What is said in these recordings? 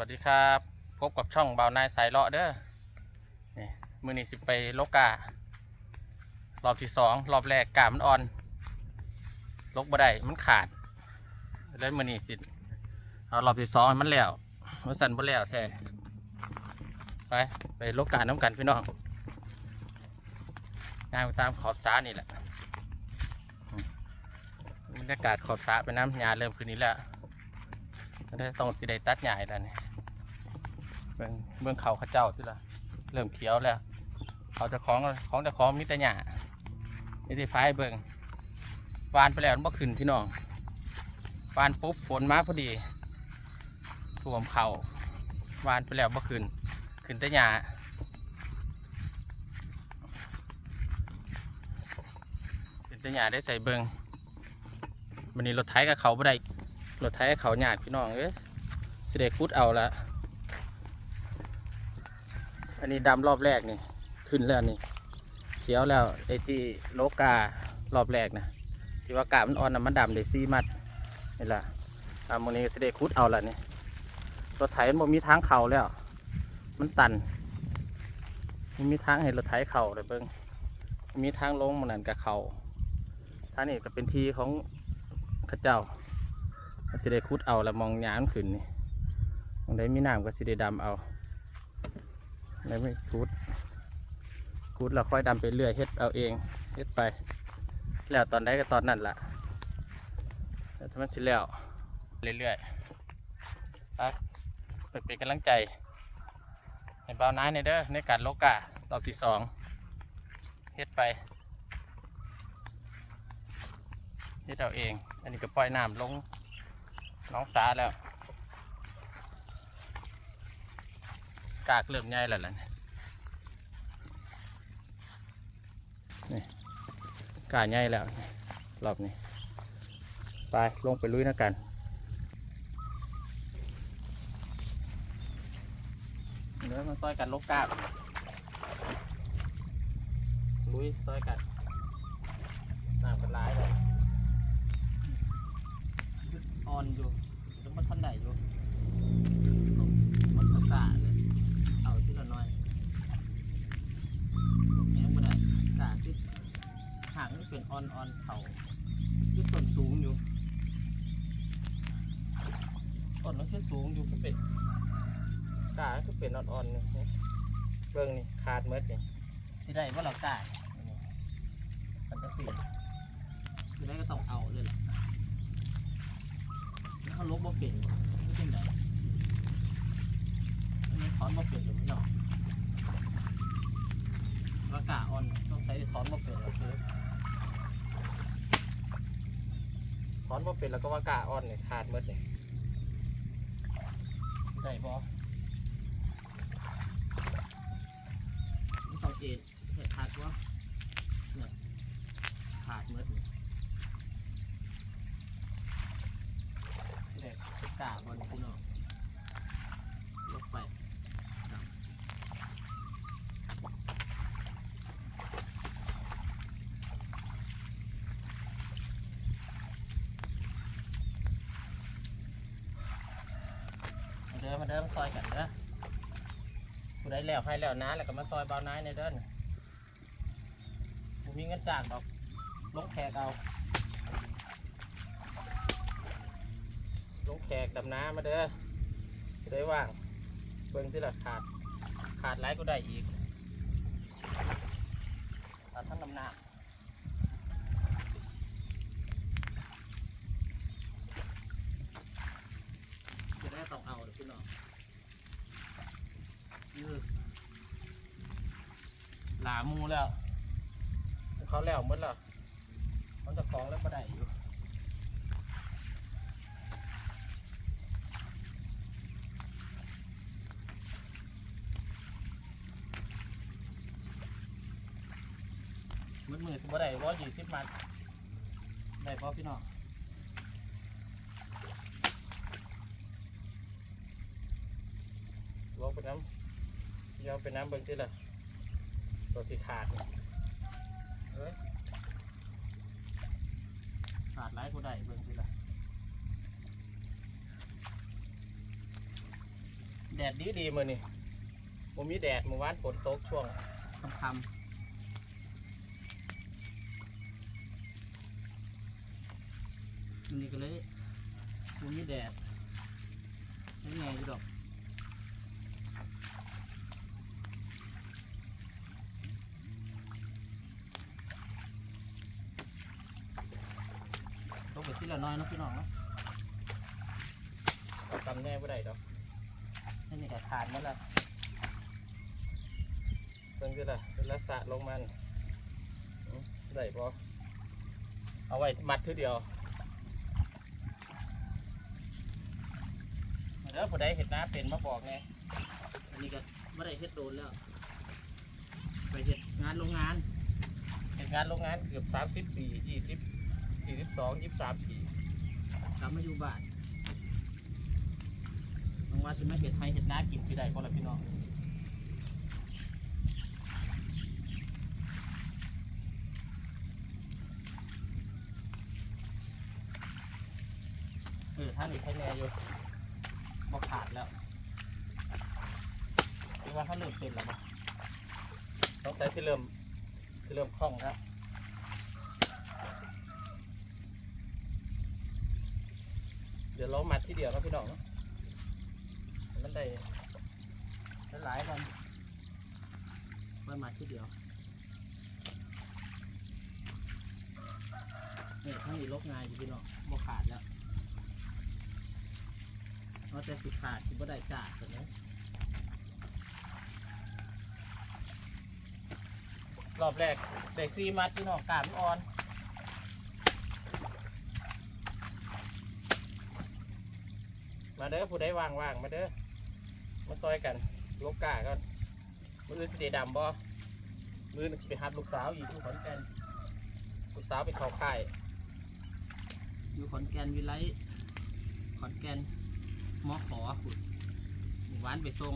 วัสดีครับพบกับช่องเบานายสายเลาะเด้อนี่มือนี้สิไปโลการอบที่สองรอบแรกกามันอ่อน ลกบ่ได้มันขาด แล้วมือนี้สิเอารอบที่สองมันแล้วมันสั่นบ่แล้วแท้ไปไปโลกาน้ำกันพี่น้องงานตามขอบสานี่แหละบรรยากาศขอบสาไปน้ำหญ้าเริ่มขึ้นนี้แล้วได้ต้องสิได้ตัดใหญ่แล้วนี่ เบื้องเบื้องเขาข้าเจ้าที่ละเริ่มเขียวแล้วเขาจะของของจะของมิตรหญ้านี่ที่พายเบิ่งวานไปแล้วมันบ่ขึ้นพี่น้องวานปุ๊บฝนมาพอดีท่วมเขาวานไปแล้วบ่ขึ้นขึ้นแต่หญ้าขึ้นแต่หญ้าได้ใส่เบิ่งวันนี้รถไถกับเขาบ่ได้รถไถเขาหยาดพี่น้องเอ้ยสิเดคุดเอาละ อันนี้ดำรอบแรกนี่ ขึ้นแล้วนี่เขียวแล้วไอ้ที่โลการอบแรกนะที่ว่ากามันอ่อนนะมันดำได้ซีมัดนี่ล่ะอาโมอนี้สิเดคุดเอาละนี่รถไถมันบ่มีทางเข่าแล้ว มันตันมันมีทางให้รถไถเข่าเลยเบิ้งมีทางลงมันนั่นกับเขาทางนี้ก็เป็นทีของข้าเจ้าก็สิได้คุดเอาแล้วมองหยานขึ้นนี่มองได้มีน้ำก็สิได้ดำเอา ได้ไม่คุดคุดแล้วค่อยดำไปเรื่อยเฮ็ดเอาเองเฮ็ดไป แล้วตอนใดก็ตอนนั้นล่ะแล้วถ้ามันสิแล้วเรื่อยๆไปไปเป็นกำลังใจให้เบาน้ายในเด้อในการโลการอบที่สองเฮ็ดไปเฮ็ดเอาเอง อันนี้ก็ปล่อยน้ำลงน้องสาแล้ว กากเริ่มใหญ่แล้วล่ะนี่กาใหญ่แล้วรอบนี้ ไปลงไปลุยนะกันเดี๋ยวมาซอยกันลกกาบลุยซอยกันน้ำกันร้ายเลยอ่อนอยู่ต้องมาทันใดอยู่ เป็นออนออนเขาที่ต้นสูงอยู่ต้นมันแค่สูงอยู่ก็เป็นกาก็เป็นออนออนๆนี่เบิ่งนี่ขาดเมดนี่สิได้ว่าเรากา่มันจะเปลี่ยนสิได้ก็ต้องเอาเลยล่ะเขาลบบ่เป็นไม่เป็นไรอันนี้ถอนบ่เป็นหรือไม่หรอกรากาอ่อนต้องใช้ถอนบ่เป็นแล้วคือ ถอนบ่เป็นแล้วก็ว่ากาอ่อนเนี่ยขาดหมดเนี่ยได้บ่ต้องเอ็นขาดวะเนี่ยขาดหมดเนี่ย เด็กกาบอลพี่น้องลงไปมา เดินมซอยกันเด้อผู้ใดแล้วให้แล้วนะแล้วก็มาซอยเบาน้ายในเด้อนผมมีเงินจ้างดอกลงแขกเอาลงแขกดำน้ำมาเด้อจะได้ว่างเบิ่งที่ละขาด ขาดไรก็ได้อีกขาดทั้งดำน้ำจะได้ต้องเอาเด้อพี่น้องยืด หลามูแล้ว เขาแล้วหมดแล้วมันจะคล้องแล้วก็ได้อยู่มือมือสิบ่ได้ว่ายี่สิบมัดได้พอพี่น้องลองไปน้ำยอมไปน้ำเบิ่งที่ละ ตัวที่ขาดเอ้ยขาดไรกูได้เบิ่งที่ละแดดดีดีมือนี่ผมมีแดดเมื่อวานฝนตกช่วงค่ำๆมันนี่ก็เลยผมมีแดดใช้ไงอยู่ดอกตกไปที่ละ น้อยเนาะพี่น้องเนาะทำแน่ไ่ได้ดอกนี่นี่ก็ทานมันละเพิ่งคือละเป็นลักษณะลงมันได้ปะเอาไว้มัดทีเดียวเดี๋ยวผู้ใดเห็ดน้าเป็นมาบอกไงอันนี้ก็ไม่ได้เฮ็ดโดนแล้วไปเฮ็ดงานโรงงานเฮ็ดงานโรงงานเกือบสามสิบปียี่สิบสี่สิบสองยี่สิบสามปี กลับมาอยู่บ้านน้องว่าจะไม่เห็ดไทยเห็ดนากินสิได้ก็ละพี่น้องเออท่านอีกแค่แน่อยู่บอกขาดแล้วคิดว่าเขาเริ่มเป็นแล้วบ่ต้องใช้ที่เริ่มที่เริ่มคล่องครับ เดี๋ยวเรามัดที่เดียวครับพี่น้องเนาะมันได้หลายกันมันมาทีเดียวนี่ทั้งนี้ลกงานอยู่พี่น้องบ่ขาดแล้วเราจะสิขาดสิบ่ได้จ่าดตัวนี้รอบแรกได้ซีมัดพี่น้องกามอ่อน มา เด้อผู้ใดว่างๆมาเด้อมาซอยกันลูกกากันมือสีดำบ่มือไปหัดลูกสาวอีกอยู่ขอนแก่นลูกสาวไปเข้าค่ายอยู่ขอนแก่นวิไลขอนแก่นมอขอขุดหมู่บ้านไปส่ง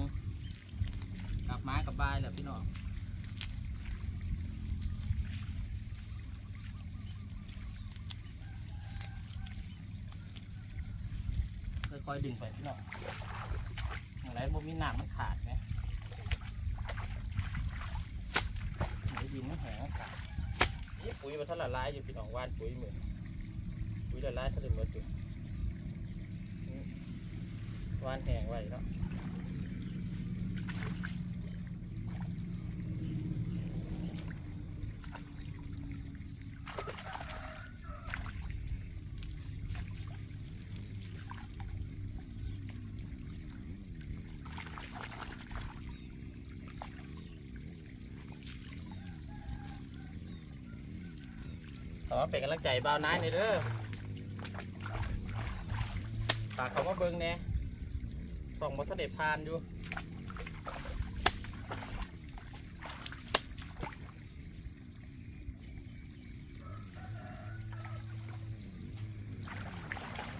กลับมากับบานแหละพี่น้อง ค่อยๆดึงไปพี่น้องอย่างไรบ่มีน้ำมันขาดไหมไอ้ดินมันแห้งมันขาดนี่ปุ๋ยมันทละลายอยู่พี่น้องว่านปุ๋ยเหมือนปุ๋ยละลายทะเดิมหมดอยู่ว่านแห้งไว้เนาะ ขอเป็นกำลังใจบ่าวนายหน่อยเด้อฝากเขามาเบิ่งแน่ส่องบนทะเลพานอยู่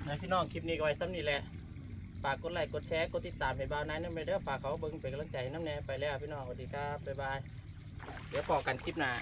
นะพี่น้องคลิปนี้ก็ไว้ซ้ำนี่แหละ ฝากกดไลค์กดแชร์กดติดตามให้บ่าวนายน้ำเด้อฝากเขาเบิ่งเป็นกำลังใจน้ำแน่ไปแล้วพี่น้องสวัสดีครับบ๊ายบายเดี๋ยวพอกันคลิปหน้า